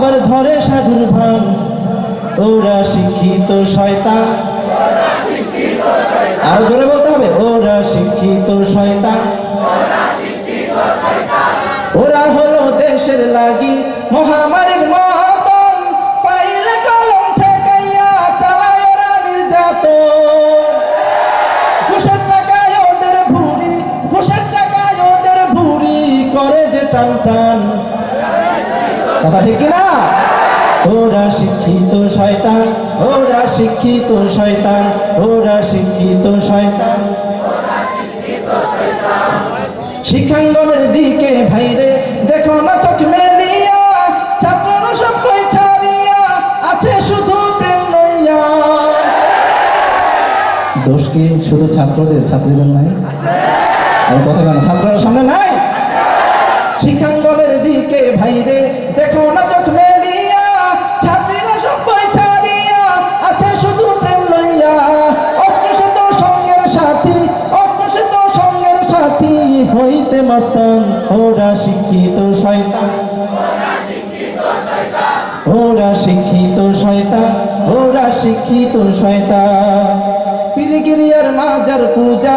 আবার ধরে সাধুর ভান। ওরা শিক্ষিত শয়তান। আর জোরে বলতে হবে, ওরা শিক্ষিত শয়তান। ওরা হলো দেশের লাগি মহামারীর মতন পাইলে কলম ঠেকাইয়া চালায় ওরা নির্যাতন। ঘুষের টাকায় ওদের ভুড়ি ঘুষের টাকায় ওদের ভুড়ি করে যে টান টান কথা ঠিক কি না ওরা শিক্ষিত শয়তান, ওরা শিক্ষিত শয়তান, ওরা শিক্ষিত শয়তান। শিক্ষাঙ্গনের দিকে ভাইরে, দেখো না চোখ মেলিয়া, ছাত্ররা সবাই ছাড়িয়া আছে শুধু প্রেম লইয়া। দোষ কি শুধু ছাত্রদের, ছাত্রীদের নাই? কথা কেন, ছাত্ররা সামনে নাই? শিক্ষাঙ্গনের দিকে ভাইরে দেখো না চোখ মেলিয়া, ছাত্রীরা সবাই ছাড়িয়া, আছে শুধু প্রেম লইয়া। অস্ত্রশত সঙ্গের সাথী অস্ত্রশত সঙ্গের সাথী হইতে মাস্তান ওরা শিক্ষিত শয়তান। ওরা শিক্ষিত শয়তান, ওরা শিক্ষিত শয়তান। পিরিগিরিয়ার মাজার পূজা